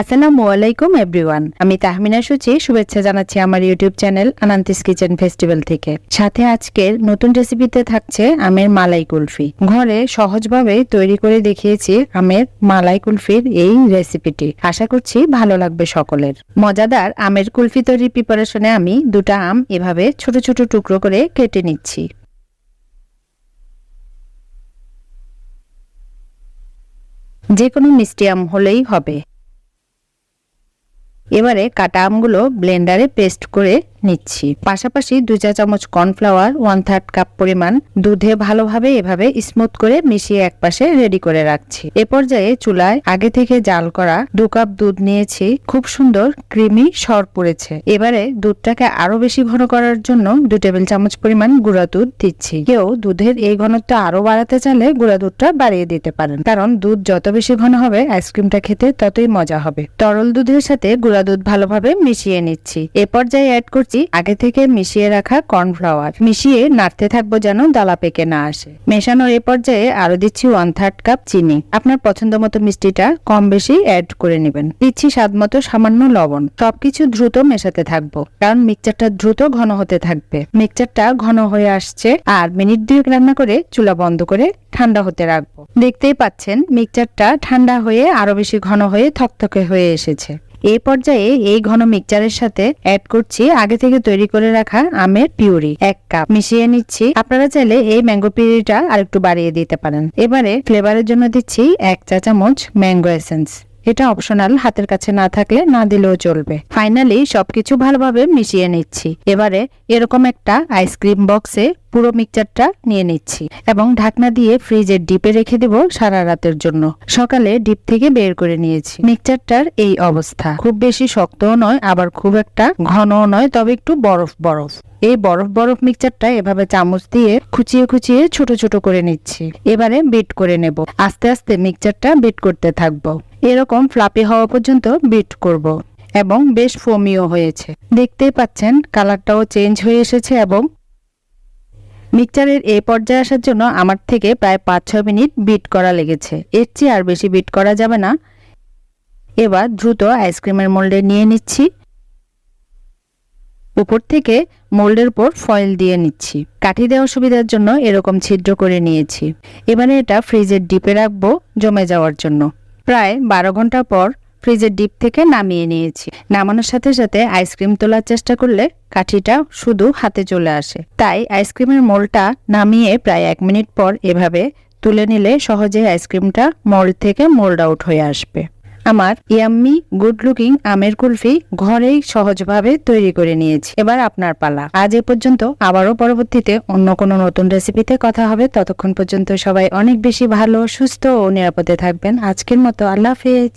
আসসালামু আলাইকুম এভরিওয়ান আমি তাহমিনা সুচি। শুভেচ্ছা জানাচ্ছি আমার ইউটিউব চ্যানেল আনান্তিস কিচেন ফেস্টিভ্যাল থেকে। সাথে আজকের নতুন রেসিপিতে থাকছে আমের মালাই কুলফি। ঘরে সহজভাবে তৈরি করে দেখিয়েছি আমের মালাই কুলফির এই রেসিপিটি আশা করছি ভালো লাগবে সকলের। মজাদার আমের কুলফি তৈরির প্রিপারেশনে আমি দুটা আম এভাবে ছোট ছোট টুকরো করে কেটে নিচ্ছি। যে কোনো মিষ্টি আম হলেই হবে। এবারে কাটা আমগুলো ব্লেন্ডারে পেস্ট করে নিচ্ছি। পাশাপাশি দুই চা চামচ কর্নফ্লাওয়ার ওয়ান থার্ড কাপ পরিমাণ দুধে ভালোভাবে এভাবে স্মুথ করে মিশিয়ে একপাশে রেডি করে রাখছি। এ পর্যায়ে চুলায় আগে থেকে জাল করা দু কাপ দুধ নিয়েছি। খুব সুন্দর ক্রিমি সর পড়েছে। এবারে দুধটাকে আরও বেশি ঘন করার জন্য দু টেবিল চামচ পরিমাণ গুঁড়া দুধ দিচ্ছি। কেউ দুধের এই ঘনত্ব আরও বাড়াতে চাইলে গুঁড়া দুধটা বাড়িয়ে দিতে পারেন। কারণ দুধ যত বেশি ঘন হবে আইসক্রিমটা খেতে ততই মজা হবে। তরল দুধের সাথে গুঁড়া দুধ ভালোভাবে মিশিয়ে নিচ্ছি। এ পর্যায়ে অ্যাড করছি আগে থেকে মিশিয়ে রাখা কর্নফ্লাওয়ার। মিশিয়ে নাড়তে থাকব যেন দালা পেকে না আসে। মেশানোর এ পর্যায়ে আরও দিচ্ছি ওয়ান থার্ড কাপ চিনি। আপনার পছন্দ মতো মিষ্টিটা কম বেশি অ্যাড করে নেবেন। দিচ্ছি স্বাদ মতো সামান্য লবণ। সবকিছু দ্রুত মেশাতে থাকব, কারণ মিক্সচারটা দ্রুত ঘন হতে থাকবে। মিক্সচারটা ঘন হয়ে আসছে, আর মিনিট দুয়েক রান্না করে চুলা বন্ধ করে ঠান্ডা হতে রাখব। দেখতেই পাচ্ছেন মিক্সচারটা ঠান্ডা হয়ে আরও বেশি ঘন হয়ে থকথকে হয়ে এসেছে। এই পর্যায়ে এই ঘন মিক্সচারের সাথে অ্যাড করছি আগে থেকে তৈরি করে রাখা আমের পিউরি, এক কাপ মিশিয়ে নিচ্ছি। আপনারা চাইলে এই ম্যাঙ্গো পিউরিটা আরেকটু বাড়িয়ে দিতে পারেন। এবারে ফ্লেভারের জন্য দিচ্ছি এক চা চামচ ম্যাঙ্গো এসেন্স এটা অপশনাল হাতের কাছে না থাকলে না দিলেও চলবে। ফাইনালি সবকিছু ভালোভাবে মিশিয়ে নিচ্ছি। এবারে এরকম একটা আইসক্রিম বক্সে পুরো মিক্সচারটা নিয়ে নিচ্ছি এবং ঢাকনা দিয়ে ফ্রিজের ডিপে রেখে দেব সারা রাতের জন্য। সকালে ডিপ থেকে বের করে নিয়েছি। মিক্সচারটার এই অবস্থা। খুব বেশি শক্তও নয়, আবার খুব একটা ঘনও নয়, তবে একটু বরফ বরফ। এই বরফ বরফ মিক্সচারটা এভাবে চামচ দিয়ে খুচিয়ে খুচিয়ে ছোট ছোট করে নিচ্ছি। এবারে বিট করে নেব। আস্তে আস্তে মিক্সচারটা বিট করতে থাকব। এরকম ফ্লাপি হওয়া পর্যন্ত বিট করব। এবং বেশ ফোমিও হয়েছে। দেখতেই পাচ্ছেন কালারটাও চেঞ্জ হয়ে এসেছে এবং মিক্সচারের এই পর্যায়ে আসার জন্য আমার থেকে প্রায় পাঁচ ছয় মিনিট বিট করা লেগেছে। এর চেয়ে আর বেশি বিট করা যাবে না। এবার দ্রুত আইসক্রিমের মোল্ডে নিয়ে নিচ্ছি। উপর থেকে মোল্ডের উপর ফয়েল দিয়ে নিচ্ছি। কাঠি দেওয়ার সুবিধার জন্য এরকম ছিদ্র করে নিয়েছি। এবারে এটা ফ্রিজের ডিপে রাখব জমে যাওয়ার জন্য। প্রায় বারো ঘণ্টা পর ফ্রিজের ডিপ থেকে নামিয়ে নিয়েছি। নামানোর সাথে সাথে আইসক্রিম তোলার চেষ্টা করলে কাঠিটা শুধু হাতে চলে আসে। তাই আইসক্রিমের মোলটা নামিয়ে প্রায় এক মিনিট পর এভাবে তুলে নিলে সহজে আইসক্রিমটা মোল্ড থেকে মোল্ড আউট হয়ে আসবে। আমার ইয়াম্মি গুড লুকিং আমের কুলফি ঘরেই সহজভাবে তৈরি করে নিয়েছি। এবার আপনার পালা। আজ এ পর্যন্ত আবারও পরবর্তীতে অন্য কোনো নতুন রেসিপিতে কথা হবে। ততক্ষণ পর্যন্ত সবাই অনেক বেশি ভালো, সুস্থ ও নিরাপদে থাকবেন। আজকের মতো আল্লাহ হাফেজ।